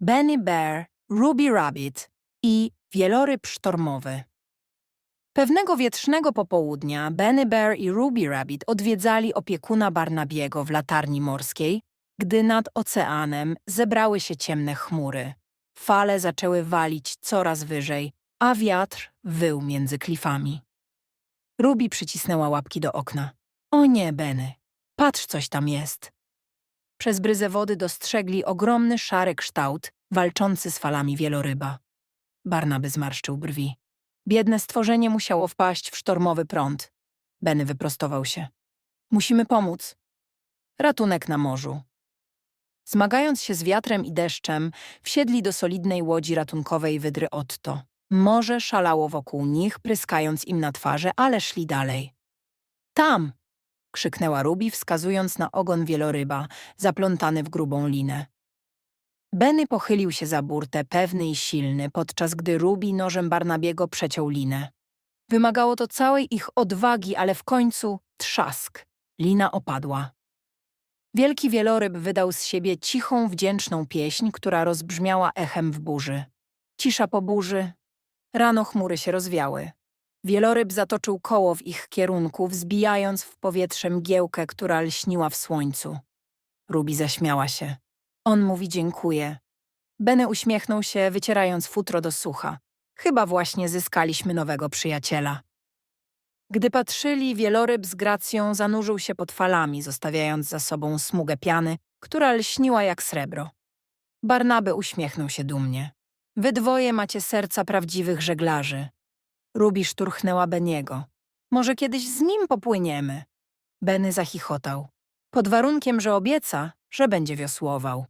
Benny Bear, Ruby Rabbit i wieloryb sztormowy. Pewnego wietrznego popołudnia Benny Bear i Ruby Rabbit odwiedzali opiekuna Barnabiego w latarni morskiej, gdy nad oceanem zebrały się ciemne chmury. Fale zaczęły walić coraz wyżej, a wiatr wył między klifami. Ruby przycisnęła łapki do okna. O nie, Benny, patrz, coś tam jest. Przez bryzę wody dostrzegli ogromny szary kształt walczący z falami wieloryba. Barnaby zmarszczył brwi. Biedne stworzenie musiało wpaść w sztormowy prąd. Benny wyprostował się. Musimy pomóc. Ratunek na morzu. Zmagając się z wiatrem i deszczem, wsiedli do solidnej łodzi ratunkowej wydry Otto. Morze szalało wokół nich, pryskając im na twarze, ale szli dalej. Tam! Krzyknęła Ruby, wskazując na ogon wieloryba, zaplątany w grubą linę. Benny pochylił się za burtę, pewny i silny, podczas gdy Ruby nożem Barnabiego przeciął linę. Wymagało to całej ich odwagi, ale w końcu trzask. Lina opadła. Wielki wieloryb wydał z siebie cichą, wdzięczną pieśń, która rozbrzmiała echem w burzy. Cisza po burzy. Rano chmury się rozwiały. Wieloryb zatoczył koło w ich kierunku, wzbijając w powietrze mgiełkę, która lśniła w słońcu. Ruby zaśmiała się. On mówi dziękuję. Benny uśmiechnął się, wycierając futro do sucha. Chyba właśnie zyskaliśmy nowego przyjaciela. Gdy patrzyli, wieloryb z gracją zanurzył się pod falami, zostawiając za sobą smugę piany, która lśniła jak srebro. Barnaby uśmiechnął się dumnie. Wy dwoje macie serca prawdziwych żeglarzy. Ruby szturchnęła Beniego. Może kiedyś z nim popłyniemy. Benny zachichotał. Pod warunkiem, że obieca, że będzie wiosłował.